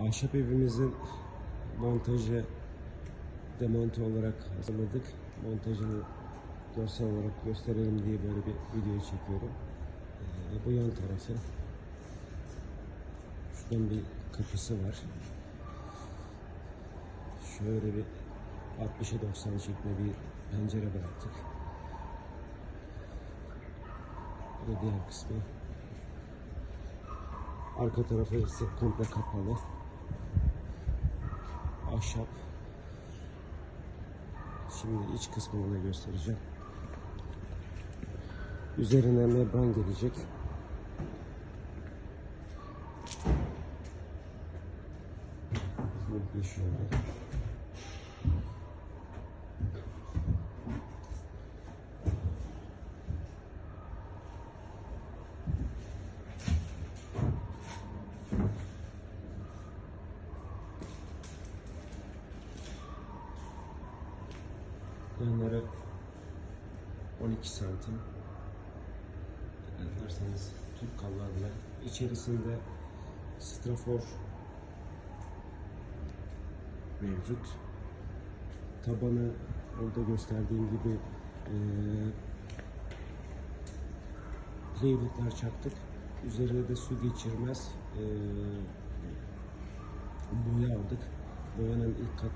Ahşap evimizin montajı demonte olarak hazırladık. Montajını görsel olarak gösterelim diye böyle bir video çekiyorum. Ee, bu yan tarafı. Şuradan bir kapısı var. Şöyle bir 60'a 90 şeklinde bir pencere bıraktık. Bu da diğer kısmı. Arka tarafı ise komple kapalı. Ahşap. Şimdi iç kısmını da göstereceğim. Üzerine membran gelecek. Komple şöyle. Yanları 12 santim. Ederseniz Türk kallarla içerisinde strafor mevcut. Tabanı orada gösterdiğim gibi eee playwoodlar çaktık. Üzerine de su geçirmez eee boya aldık. Boyanın ilk kat